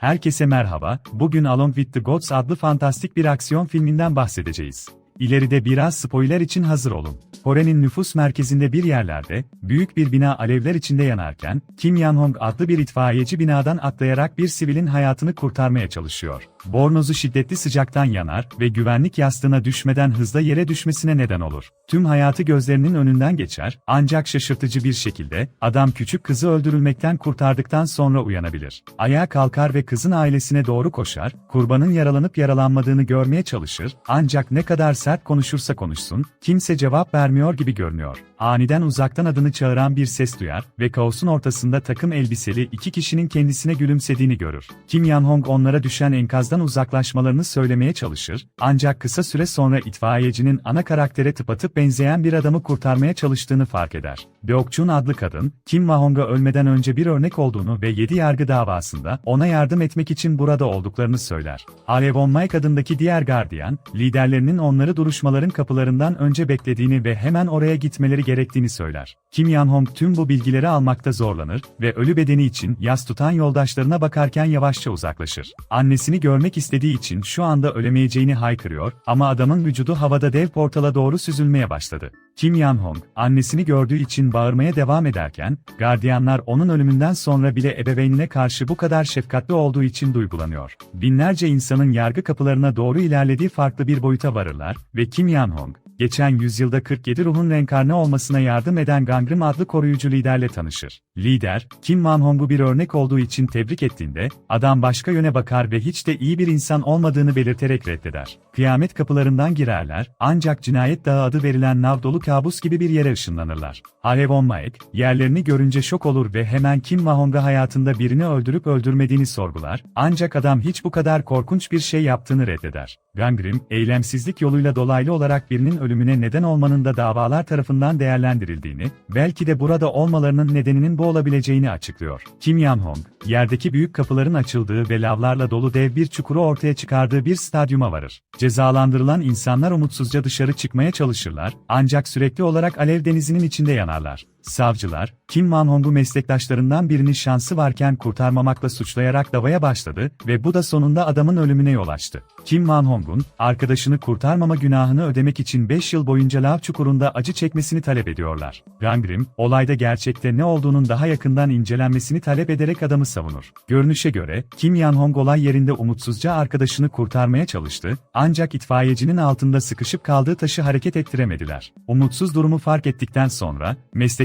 Herkese merhaba, bugün Along with the Gods adlı fantastik bir aksiyon filminden bahsedeceğiz. İleride biraz spoiler için hazır olun. Kore'nin nüfus merkezinde bir yerlerde, büyük bir bina alevler içinde yanarken, Kim Yan-hong adlı bir itfaiyeci binadan atlayarak bir sivilin hayatını kurtarmaya çalışıyor. Bornozu şiddetli sıcaktan yanar ve güvenlik yastığına düşmeden hızla yere düşmesine neden olur. Tüm hayatı gözlerinin önünden geçer, ancak şaşırtıcı bir şekilde, adam küçük kızı öldürülmekten kurtardıktan sonra uyanabilir. Ayağa kalkar ve kızın ailesine doğru koşar, kurbanın yaralanıp yaralanmadığını görmeye çalışır, ancak ne kadar sert konuşursa konuşsun, kimse cevap vermiyor gibi görünüyor. Aniden uzaktan adını çağıran bir ses duyar ve kaosun ortasında takım elbiseli iki kişinin kendisine gülümsediğini görür. Kim Yan-hong onlara düşen enkazdan uzaklaşmalarını söylemeye çalışır, ancak kısa süre sonra itfaiyecinin ana karaktere tıpatıp benzeyen bir adamı kurtarmaya çalıştığını fark eder. Deokchun adlı kadın, Kim Ma-hong'a ölmeden önce bir örnek olduğunu ve 7 yargı davasında ona yardım etmek için burada olduklarını söyler. Alevon Mike adındaki diğer gardiyan, liderlerinin onları duruşmaların kapılarından önce beklediğini ve hemen oraya gitmeleri gerektiğini söyler. Kim Yan-hong tüm bu bilgileri almakta zorlanır ve ölü bedeni için yas tutan yoldaşlarına bakarken yavaşça uzaklaşır. Annesini görmek istediği için şu anda ölemeyeceğini haykırıyor ama adamın vücudu havada dev portala doğru süzülmeye başladı. Kim Yan-hong, annesini gördüğü için bağırmaya devam ederken, gardiyanlar onun ölümünden sonra bile ebeveynine karşı bu kadar şefkatli olduğu için duygulanıyor. Binlerce insanın yargı kapılarına doğru ilerlediği farklı bir boyuta varırlar ve Kim Yan-hong, geçen yüzyılda 47 ruhun reenkarne olmasına yardım eden Gangrim adlı koruyucu liderle tanışır. Lider, Kim Man-hong'u bir örnek olduğu için tebrik ettiğinde, adam başka yöne bakar ve hiç de iyi bir insan olmadığını belirterek reddeder. Kıyamet kapılarından girerler, ancak cinayet dağı adı verilen nav dolu kabus gibi bir yere ışınlanırlar. Alevon Maek, yerlerini görünce şok olur ve hemen Kim Ma-hong'a hayatında birini öldürüp öldürmediğini sorgular, ancak adam hiç bu kadar korkunç bir şey yaptığını reddeder. Gangrim, eylemsizlik yoluyla dolaylı olarak birinin ölümüne neden olmanın da davalar tarafından değerlendirildiğini, belki de burada olmalarının nedeninin bu olabileceğini açıklıyor. Kim Yan-hong, yerdeki büyük kapıların açıldığı ve lavlarla dolu dev bir çukuru ortaya çıkardığı bir stadyuma varır. Cezalandırılan insanlar umutsuzca dışarı çıkmaya çalışırlar, ancak sürekli olarak alev denizinin içinde yanarlar. Savcılar, Kim Man-hong'u meslektaşlarından birini şansı varken kurtarmamakla suçlayarak davaya başladı ve bu da sonunda adamın ölümüne yol açtı. Kim Man-hong'un, arkadaşını kurtarmama günahını ödemek için 5 yıl boyunca lav çukurunda acı çekmesini talep ediyorlar. Gangrim, olayda gerçekte ne olduğunun daha yakından incelenmesini talep ederek adamı savunur. Görünüşe göre, Kim Yan-hong olay yerinde umutsuzca arkadaşını kurtarmaya çalıştı, ancak itfaiyecinin altında sıkışıp kaldığı taşı hareket ettiremediler. Umutsuz durumu fark ettikten sonra,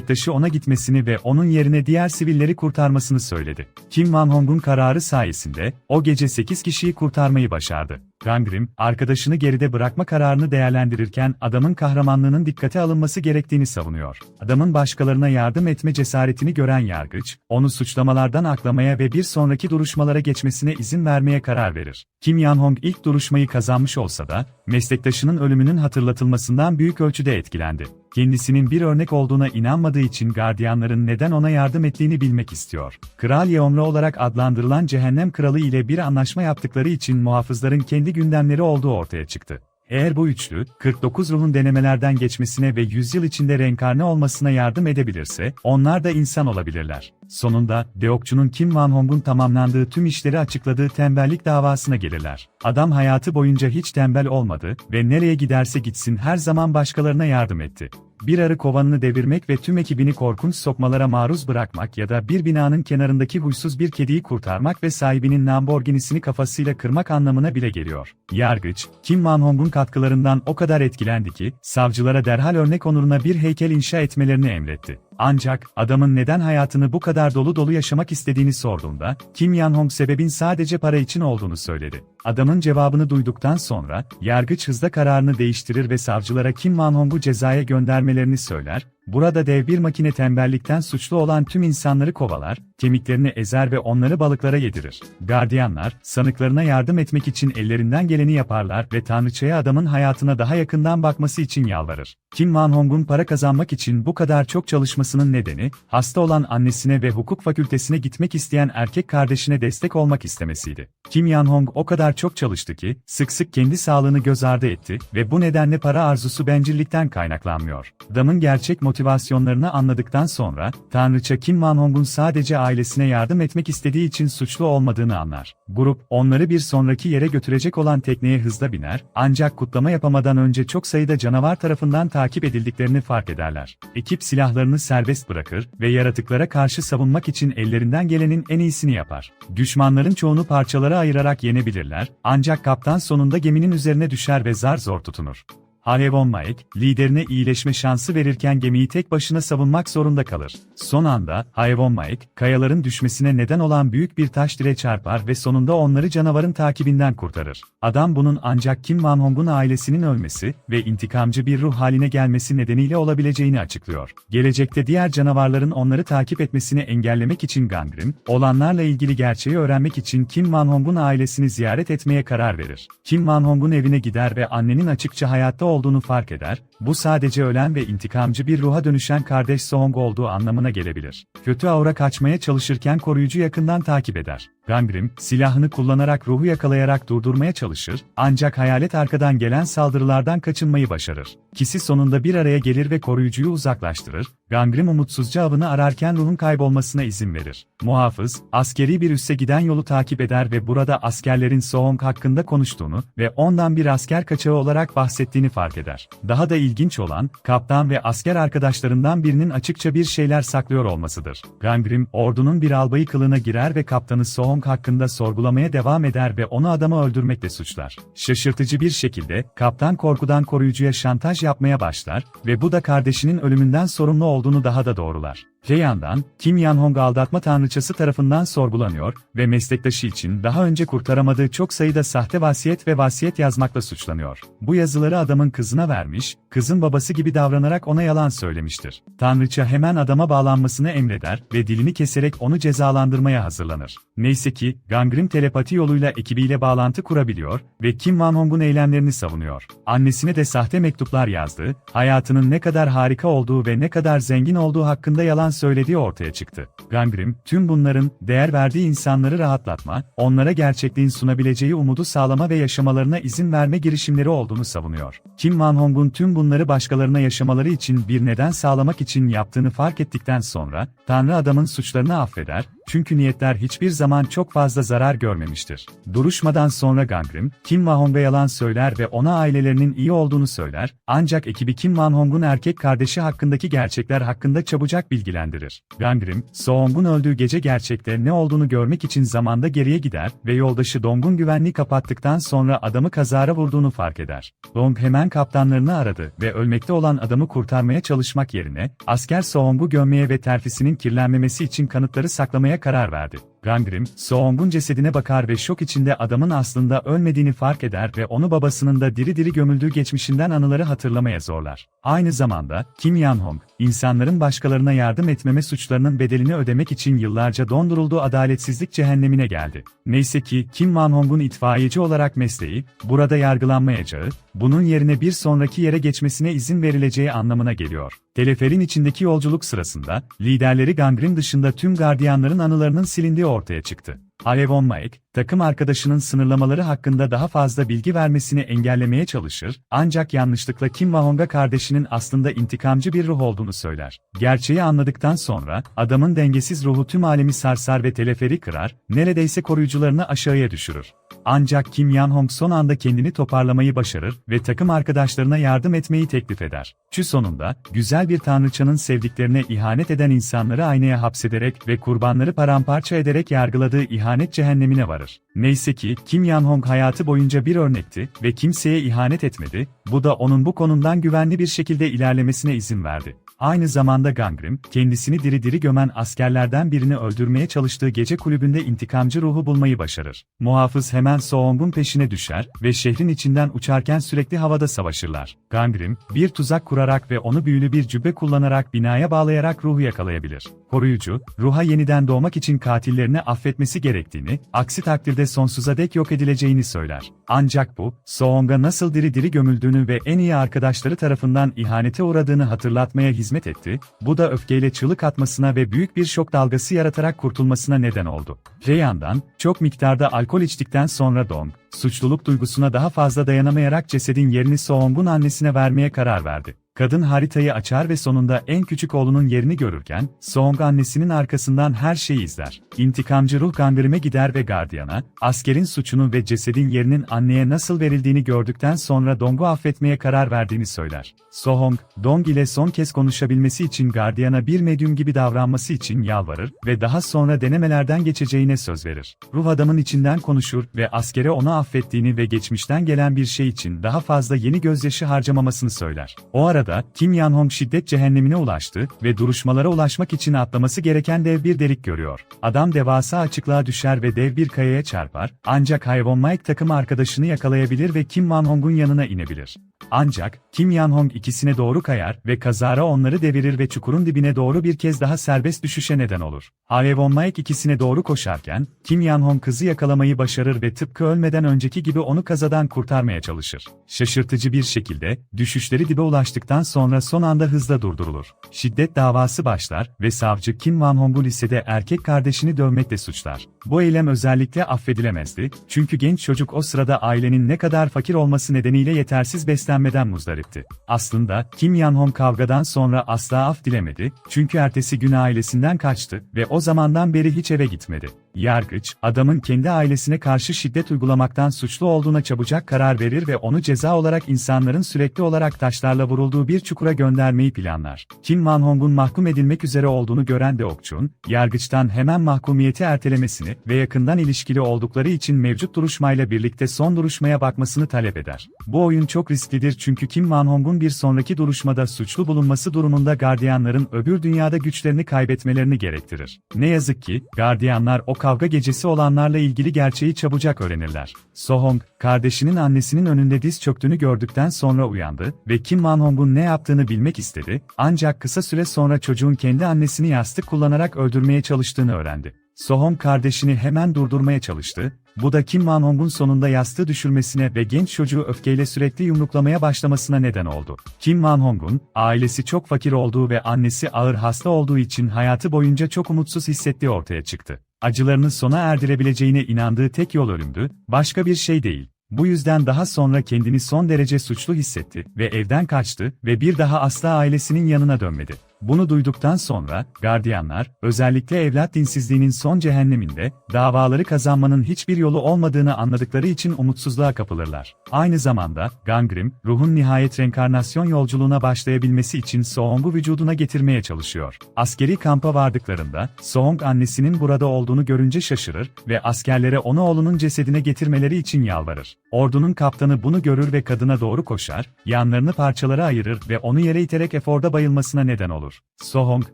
meslektaşı ona gitmesini ve onun yerine diğer sivilleri kurtarmasını söyledi. Kim Man-hong'un kararı sayesinde, o gece 8 kişiyi kurtarmayı başardı. Gangrim, arkadaşını geride bırakma kararını değerlendirirken adamın kahramanlığının dikkate alınması gerektiğini savunuyor. Adamın başkalarına yardım etme cesaretini gören yargıç, onu suçlamalardan aklamaya ve bir sonraki duruşmalara geçmesine izin vermeye karar verir. Kim Yan-hong ilk duruşmayı kazanmış olsa da, meslektaşının ölümünün hatırlatılmasından büyük ölçüde etkilendi. Kendisinin bir örnek olduğuna inanmadığı için gardiyanların neden ona yardım ettiğini bilmek istiyor. Kral Yeomra olarak adlandırılan Cehennem Kralı ile bir anlaşma yaptıkları için muhafızların kendi gündemleri olduğu ortaya çıktı. Eğer bu üçlü, 49 ruhun denemelerden geçmesine ve 100 yıl içinde reenkarne olmasına yardım edebilirse, onlar da insan olabilirler. Sonunda, Deokçu'nun Kim Man-hong'un tamamlandığı tüm işleri açıkladığı tembellik davasına gelirler. Adam hayatı boyunca hiç tembel olmadı ve nereye giderse gitsin her zaman başkalarına yardım etti. Bir arı kovanını devirmek ve tüm ekibini korkunç sokmalara maruz bırakmak ya da bir binanın kenarındaki huysuz bir kediyi kurtarmak ve sahibinin Lamborghini'sini kafasıyla kırmak anlamına bile geliyor. Yargıç, Kim Man-hong'un katkılarından o kadar etkilendi ki, savcılara derhal örnek onuruna bir heykel inşa etmelerini emretti. Ancak, adamın neden hayatını bu kadar dolu dolu yaşamak istediğini sorduğunda, Kim Yan-hong sebebin sadece para için olduğunu söyledi. Adamın cevabını duyduktan sonra, yargıç hızla kararını değiştirir ve savcılara Kim Man-hong'u cezaya göndermelerini söyler, Burada dev bir makine tembellikten suçlu olan tüm insanları kovalar, kemiklerini ezer ve onları balıklara yedirir. Gardiyanlar, sanıklarına yardım etmek için ellerinden geleni yaparlar ve Tanrıçaya adamın hayatına daha yakından bakması için yalvarır. Kim Man-hong'un para kazanmak için bu kadar çok çalışmasının nedeni, hasta olan annesine ve hukuk fakültesine gitmek isteyen erkek kardeşine destek olmak istemesiydi. Kim Yan-hong o kadar çok çalıştı ki, sık sık kendi sağlığını göz ardı etti ve bu nedenle para arzusu bencillikten kaynaklanmıyor. Adamın gerçek motivasyonu motivasyonlarını anladıktan sonra, Tanrıça Kim Man-hong'un sadece ailesine yardım etmek istediği için suçlu olmadığını anlar. Grup, onları bir sonraki yere götürecek olan tekneye hızla biner, ancak kutlama yapamadan önce çok sayıda canavar tarafından takip edildiklerini fark ederler. Ekip silahlarını serbest bırakır ve yaratıklara karşı savunmak için ellerinden gelenin en iyisini yapar. Düşmanların çoğunu parçalara ayırarak yenebilirler, ancak kaptan sonunda geminin üzerine düşer ve zar zor tutunur. Halevon Maek, liderine iyileşme şansı verirken gemiyi tek başına savunmak zorunda kalır. Son anda, Halevon Maek, kayaların düşmesine neden olan büyük bir taş dire çarpar ve sonunda onları canavarın takibinden kurtarır. Adam bunun ancak Kim Man-hong'un ailesinin ölmesi ve intikamcı bir ruh haline gelmesi nedeniyle olabileceğini açıklıyor. Gelecekte diğer canavarların onları takip etmesini engellemek için Gangrim, olanlarla ilgili gerçeği öğrenmek için Kim Man-hong'un ailesini ziyaret etmeye karar verir. Kim Man-hong'un evine gider ve annenin açıkça hayatta olduğunu fark eder, bu sadece ölen ve intikamcı bir ruha dönüşen kardeş Song olduğu anlamına gelebilir. Kötü aura kaçmaya çalışırken koruyucu yakından takip eder. Gangrim, silahını kullanarak ruhu yakalayarak durdurmaya çalışır, ancak hayalet arkadan gelen saldırılardan kaçınmayı başarır. İkisi sonunda bir araya gelir ve koruyucuyu uzaklaştırır, Gangrim umutsuzca avını ararken ruhun kaybolmasına izin verir. Muhafız, askeri bir üsse giden yolu takip eder ve burada askerlerin Soong hakkında konuştuğunu ve ondan bir asker kaçağı olarak bahsettiğini fark eder. Daha da ilginç olan, kaptan ve asker arkadaşlarından birinin açıkça bir şeyler saklıyor olmasıdır. Gangrim, ordunun bir albayı kılığına girer ve kaptanı Soong hakkında sorgulamaya devam eder ve onu adamı öldürmekle suçlar. Şaşırtıcı bir şekilde, kaptan korkudan koruyucuya şantaj yapmaya başlar ve bu da kardeşinin ölümünden sorumlu olduğunu daha da doğrular. Öte yandan, Kim Yan-hong aldatma tanrıçası tarafından sorgulanıyor ve meslektaşı için daha önce kurtaramadığı çok sayıda sahte vasiyet ve vasiyet yazmakla suçlanıyor. Bu yazıları adamın kızına vermiş, kızın babası gibi davranarak ona yalan söylemiştir. Tanrıça hemen adama bağlanmasını emreder ve dilini keserek onu cezalandırmaya hazırlanır. Neyse ki, Gangrim telepati yoluyla ekibiyle bağlantı kurabiliyor ve Kim Van-hong'un eylemlerini savunuyor. Annesine de sahte mektuplar yazdı, hayatının ne kadar harika olduğu ve ne kadar zengin olduğu hakkında yalan söylediği ortaya çıktı. Gangrim, tüm bunların, değer verdiği insanları rahatlatma, onlara gerçekliğin sunabileceği umudu sağlama ve yaşamalarına izin verme girişimleri olduğunu savunuyor. Kim Van-hong'un tüm bunları başkalarına yaşamaları için bir neden sağlamak için yaptığını fark ettikten sonra, Tanrı adamın suçlarını affeder, çünkü niyetler hiçbir zaman çok fazla zarar görmemiştir. Duruşmadan sonra Gangrim, Kim Van-hong'a yalan söyler ve ona ailelerinin iyi olduğunu söyler, ancak ekibi Kim Van-hong'un erkek kardeşi hakkındaki gerçekler hakkında çabucak bilgilendirir. Gangrim, Soong'un öldüğü gece gerçekte ne olduğunu görmek için zamanda geriye gider ve yoldaşı Dong'un güvenliği kapattıktan sonra adamı kazara vurduğunu fark eder. Dong hemen kaptanlarını aradı ve ölmekte olan adamı kurtarmaya çalışmak yerine, asker Soong'u gömmeye ve terfisinin kirlenmemesi için kanıtları saklamaya karar verdi. Gangrim, Soong'un cesedine bakar ve şok içinde adamın aslında ölmediğini fark eder ve onu babasının da diri diri gömüldüğü geçmişinden anıları hatırlamaya zorlar. Aynı zamanda, Kim Yan-hong, insanların başkalarına yardım etmeme suçlarının bedelini ödemek için yıllarca dondurulduğu adaletsizlik cehennemine geldi. Neyse ki, Kim Man-hong'un itfaiyeci olarak mesleği, burada yargılanmayacağı, bunun yerine bir sonraki yere geçmesine izin verileceği anlamına geliyor. Teleferin içindeki yolculuk sırasında, liderleri Gangrim dışında tüm gardiyanların anılarının silindiği ortaya çıktı. Alevon Maek, takım arkadaşının sınırlamaları hakkında daha fazla bilgi vermesini engellemeye çalışır, ancak yanlışlıkla Kim Mahonga kardeşinin aslında intikamcı bir ruh olduğunu söyler. Gerçeği anladıktan sonra, adamın dengesiz ruhu tüm alemi sarsar ve teleferi kırar, neredeyse koruyucularını aşağıya düşürür. Ancak Kim Yan-hong son anda kendini toparlamayı başarır ve takım arkadaşlarına yardım etmeyi teklif eder. Çü sonunda, güzel bir tanrıçanın sevdiklerine ihanet eden insanları aynaya hapsederek ve kurbanları paramparça ederek yargıladığı ihanet cehennemine varır. Neyse ki, Kim Yan-hong hayatı boyunca bir örnekti ve kimseye ihanet etmedi, bu da onun bu konumdan güvenli bir şekilde ilerlemesine izin verdi. Aynı zamanda Gangrim, kendisini diri diri gömen askerlerden birini öldürmeye çalıştığı gece kulübünde intikamcı ruhu bulmayı başarır. Muhafız hemen Soong'un peşine düşer ve şehrin içinden uçarken sürekli havada savaşırlar. Gangrim, bir tuzak kurarak ve onu büyülü bir cübbe kullanarak binaya bağlayarak ruhu yakalayabilir. Koruyucu, ruha yeniden doğmak için katillerini affetmesi gerektiğini, aksi takdirde sonsuza dek yok edileceğini söyler. Ancak bu, Soong'a nasıl diri diri gömüldüğünü ve en iyi arkadaşları tarafından ihanete uğradığını hatırlatmaya hizmet etti, bu da öfkeyle çığlık atmasına ve büyük bir şok dalgası yaratarak kurtulmasına neden oldu. Öte yandan, çok miktarda alkol içtikten sonra Dong, suçluluk duygusuna daha fazla dayanamayarak cesedin yerini Soong'un annesine vermeye karar verdi. Kadın haritayı açar ve sonunda en küçük oğlunun yerini görürken, Song annesinin arkasından her şeyi izler. İntikamcı ruh Gangrim'e gider ve gardiyana, askerin suçunu ve cesedin yerinin anneye nasıl verildiğini gördükten sonra Dong'u affetmeye karar verdiğini söyler. Sohong, Dong ile son kez konuşabilmesi için gardiyana bir medyum gibi davranması için yalvarır ve daha sonra denemelerden geçeceğine söz verir. Ruh adamın içinden konuşur ve askere onu affettiğini ve geçmişten gelen bir şey için daha fazla yeni gözyaşı harcamamasını söyler. O arada, Kim Yan-hong şiddet cehennemine ulaştı ve duruşmalara ulaşmak için atlaması gereken dev bir delik görüyor. Adam devasa açıklığa düşer ve dev bir kayaya çarpar, ancak Hayvon Mike takım arkadaşını yakalayabilir ve Kim Man-hong'un yanına inebilir. Ancak, Kim Yan-hong ikisine doğru kayar ve kazara onları devirir ve çukurun dibine doğru bir kez daha serbest düşüşe neden olur. Hayvon Mike ikisine doğru koşarken, Kim Yan-hong kızı yakalamayı başarır ve tıpkı ölmeden önceki gibi onu kazadan kurtarmaya çalışır. Şaşırtıcı bir şekilde, düşüşleri dibe ulaştıktan sonra son anda hızla durdurulur. Şiddet davası başlar ve savcı Kim Van-hong'u lisede erkek kardeşini dövmekle suçlar. Bu eylem özellikle affedilemezdi, çünkü genç çocuk o sırada ailenin ne kadar fakir olması nedeniyle yetersiz beslenmeden muzdaripti. Aslında, Kim Yan-hong kavgadan sonra asla af dilemedi, çünkü ertesi gün ailesinden kaçtı ve o zamandan beri hiç eve gitmedi. Yargıç, adamın kendi ailesine karşı şiddet uygulamaktan suçlu olduğuna çabucak karar verir ve onu ceza olarak insanların sürekli olarak taşlarla vurulduğu bir çukura göndermeyi planlar. Kim Man-hong'un mahkum edilmek üzere olduğunu gören de Okchun, yargıçtan hemen mahkumiyeti ertelemesini ve yakından ilişkili oldukları için mevcut duruşmayla birlikte son duruşmaya bakmasını talep eder. Bu oyun çok risklidir çünkü Kim Man-hong'un bir sonraki duruşmada suçlu bulunması durumunda gardiyanların öbür dünyada güçlerini kaybetmelerini gerektirir. Ne yazık ki, gardiyanlar o kavga gecesi olanlarla ilgili gerçeği çabucak öğrenirler. Sohong, kardeşinin annesinin önünde diz çöktüğünü gördükten sonra uyandı ve Kim Man-hong'un ne yaptığını bilmek istedi, ancak kısa süre sonra çocuğun kendi annesini yastık kullanarak öldürmeye çalıştığını öğrendi. Sohong kardeşini hemen durdurmaya çalıştı, bu da Kim Man-hong'un sonunda yastığı düşürmesine ve genç çocuğu öfkeyle sürekli yumruklamaya başlamasına neden oldu. Kim Man-hong'un, ailesi çok fakir olduğu ve annesi ağır hasta olduğu için hayatı boyunca çok umutsuz hissettiği ortaya çıktı. Acılarını sona erdirebileceğine inandığı tek yol ölümdü, başka bir şey değil. Bu yüzden daha sonra kendini son derece suçlu hissetti ve evden kaçtı ve bir daha asla ailesinin yanına dönmedi. Bunu duyduktan sonra, gardiyanlar, özellikle evlat dinsizliğinin son cehenneminde, davaları kazanmanın hiçbir yolu olmadığını anladıkları için umutsuzluğa kapılırlar. Aynı zamanda, Gangrim, ruhun nihayet reenkarnasyon yolculuğuna başlayabilmesi için Sohong'u vücuduna getirmeye çalışıyor. Askeri kampa vardıklarında, Sohong annesinin burada olduğunu görünce şaşırır ve askerlere onu oğlunun cesedine getirmeleri için yalvarır. Ordunun kaptanı bunu görür ve kadına doğru koşar, yanlarını parçalara ayırır ve onu yere iterek eforda bayılmasına neden olur. Sohong,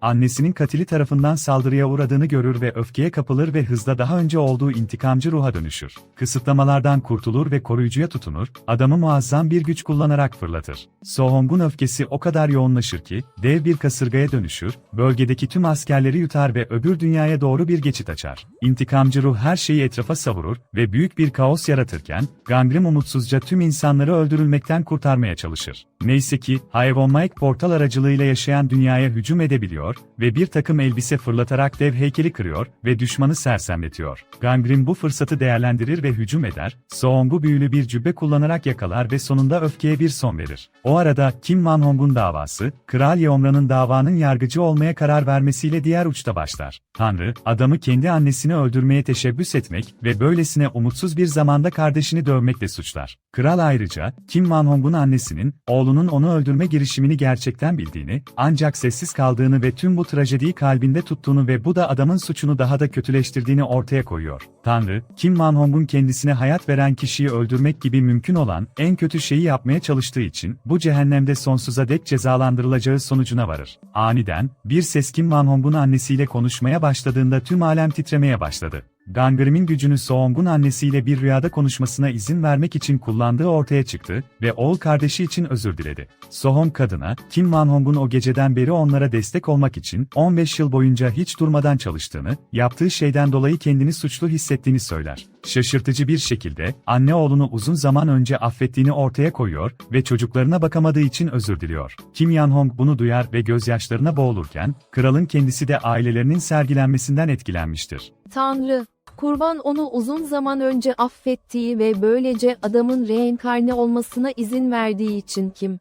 annesinin katili tarafından saldırıya uğradığını görür ve öfkeye kapılır ve hızla daha önce olduğu intikamcı ruha dönüşür. Kısıtlamalardan kurtulur ve koruyucuya tutunur, adamı muazzam bir güç kullanarak fırlatır. Sohong'un öfkesi o kadar yoğunlaşır ki, dev bir kasırgaya dönüşür, bölgedeki tüm askerleri yutar ve öbür dünyaya doğru bir geçit açar. İntikamcı ruh her şeyi etrafa savurur ve büyük bir kaos yaratırken, Gangrim umutsuzca tüm insanları öldürülmekten kurtarmaya çalışır. Neyse ki, Hayvon Mike portal aracılığıyla yaşayan dünyaya hücum edebiliyor ve bir takım elbise fırlatarak dev heykeli kırıyor ve düşmanı sersemletiyor. Gangrim bu fırsatı değerlendirir ve hücum eder, Soong'u büyülü bir cübbe kullanarak yakalar ve sonunda öfkeye bir son verir. O arada Kim Man-hong'un davası, Kral Yeomra'nın davanın yargıcı olmaya karar vermesiyle diğer uçta başlar. Tanrı, adamı kendi annesini öldürmeye teşebbüs etmek ve böylesine umutsuz bir zamanda kardeşini dövmekle suçlar. Kral ayrıca, Kim Man-hong'un annesinin, oğlunun onu öldürme girişimini gerçekten bildiğini, ancak sessiz kaldığını ve tüm bu trajediyi kalbinde tuttuğunu ve bu da adamın suçunu daha da kötüleştirdiğini ortaya koyuyor. Tanrı, Kim Man-hong'un kendisine hayat veren kişiyi öldürmek gibi mümkün olan en kötü şeyi yapmaya çalıştığı için bu cehennemde sonsuza dek cezalandırılacağı sonucuna varır. Aniden, bir ses Kim Man-hong'un annesiyle konuşmaya başladığında tüm alem titremeye başladı. Gangrim'in gücünü Soong'un annesiyle bir rüyada konuşmasına izin vermek için kullandığı ortaya çıktı ve oğul kardeşi için özür diledi. Sohong kadına, Kim Man-hong'un o geceden beri onlara destek olmak için 15 yıl boyunca hiç durmadan çalıştığını, yaptığı şeyden dolayı kendini suçlu hissettiğini söyler. Şaşırtıcı bir şekilde, anne oğlunu uzun zaman önce affettiğini ortaya koyuyor ve çocuklarına bakamadığı için özür diliyor. Kim Yan-hong bunu duyar ve gözyaşlarına boğulurken, kralın kendisi de ailelerinin sergilenmesinden etkilenmiştir. Tanrı, kurban onu uzun zaman önce affettiği ve böylece adamın reenkarne olmasına izin verdiği için kim?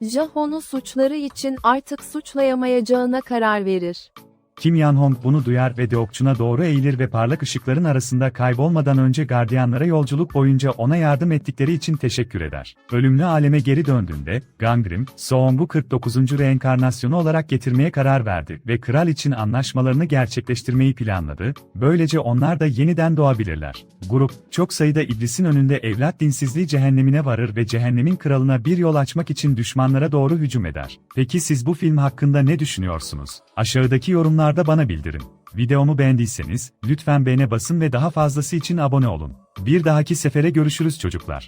Jaho'nu suçları için artık suçlayamayacağına karar verir. Kim Yan-hong bunu duyar ve Deokchun'a doğru eğilir ve parlak ışıkların arasında kaybolmadan önce gardiyanlara yolculuk boyunca ona yardım ettikleri için teşekkür eder. Ölümlü aleme geri döndüğünde, Gangrim, Soong'u 49. reenkarnasyonu olarak getirmeye karar verdi ve kral için anlaşmalarını gerçekleştirmeyi planladı, böylece onlar da yeniden doğabilirler. Grup, çok sayıda iblisin önünde evlat dinsizliği cehennemine varır ve cehennemin kralına bir yol açmak için düşmanlara doğru hücum eder. Peki siz bu film hakkında ne düşünüyorsunuz? Aşağıdaki yorumlarda bana bildirin. Videomu beğendiyseniz, lütfen beğene basın ve daha fazlası için abone olun. Bir dahaki sefere görüşürüz çocuklar.